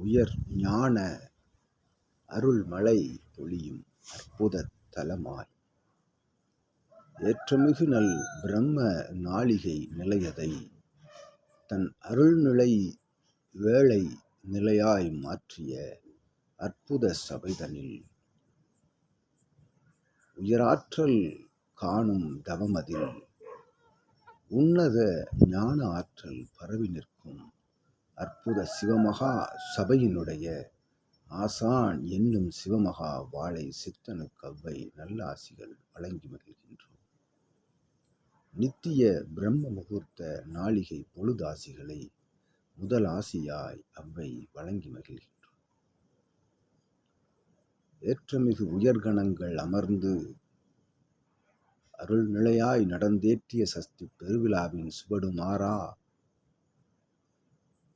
உயர் ஞான அருள்மழை பொழியும் அற்புதத் தலமாய். ஏற்றமிகு நல் பிரம்ம நாளிகை நிலையதை தன் அருள்நிலை வேளை நிலையாய் மாற்றிய அற்புத சபைதனில் உயராற்றல் காணும் தவமதில் உன்னத ஞான ஆற்றல் பரவி நிற்கும் அற்புத சிவமகா சபையினுடைய ஆசான் என்னும் சிவமகா வாழை சித்தனுக்கு அவ்வை நல்லாசிகள் வழங்கி மகிழ்கின்றோம். நித்திய பிரம்ம முகூர்த்த நாளிகை பொழுதாசிகளை முதல் ஆசியாய் அவ்வை வழங்கி மகிழ்கின்றோம். ஏற்றமிகு உயர்கணங்கள் அமர்ந்து அருள்நிலையாய் நடந்தேற்றிய சஸ்தி பெருவிழாவின் சுவடுமாறா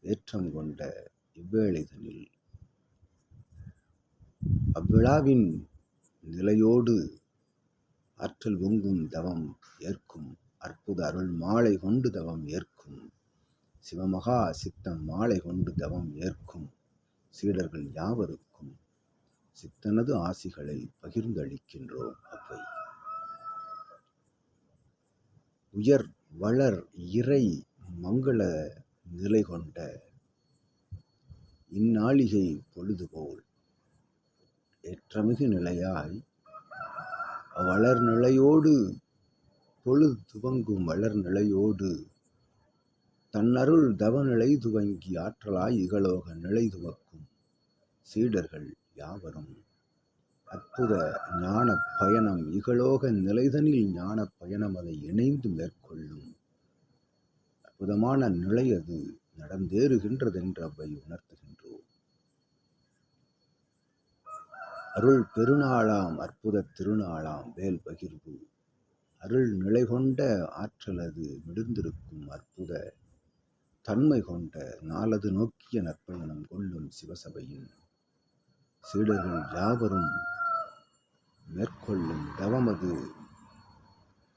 ஏற்றம் கொண்ட இவ்வேளைதனில் அவ்விழாவின் நிலையோடு ஆற்றல் ஒங்கும் தவம் ஏற்கும் அற்புத அருள் மாலை கொண்டு தவம் ஏற்கும் சிவமகா சித்தம் மாலை கொண்டு தவம் ஏற்கும் சீடர்கள் யாவருக்கும் சித்தனது ஆசிகளை பகிர்ந்தளிக்கின்றோம் அவை உயர் வளர் இறை மங்கள நிலை கொண்ட இந்நாளிகை பொழுதுபோல் ஏற்றமிகு நிலையாய் வளர் நிலையோடு பொழுது துவங்கும் வளர் நிலையோடு தன்னருள் தவநிலை துவங்கி ஆற்றலாய் இகலோக நிலை துவக்கும் சீடர்கள் யாவரும் அற்புத ஞான பயணம் இகலோக நிலைதனில் ஞான பயணம் அதை இணைந்து மேற்கொள்ளும் அற்புதமான நிலை அது. நடந்தேறுகின்றதென்று அவை உணர்த்துகின்றோம். அருள் பெருநாளாம் அற்புத திருநாளாம் வேல் பகிர்வு. அருள் நிலை கொண்ட ஆற்றல் அது விடுந்திருக்கும் அற்புத தன்மை கொண்ட நாளது நோக்கிய நற்பயணம் கொள்ளும் சிவசபையின் சீடர்கள் யாவரும் மேற்கொள்ளும் தவமது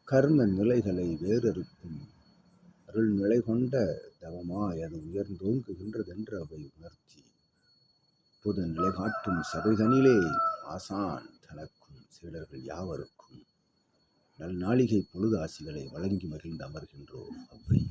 கர்ம நிலைகளை வேறறுக்கும் அருள் நிலை கொண்ட தவமாய் அது உயர்ந்தோங்குகின்றதென்று அவை உணர்த்தி புது நிலை காட்டும் சபைதனிலே ஆசான் தனக்கும் சீடர்கள் யாவருக்கும். நல் நாளிகை பொழுது ஆசிகளை வழங்கி மகிழ்ந்து அமர்கின்றோம் அவை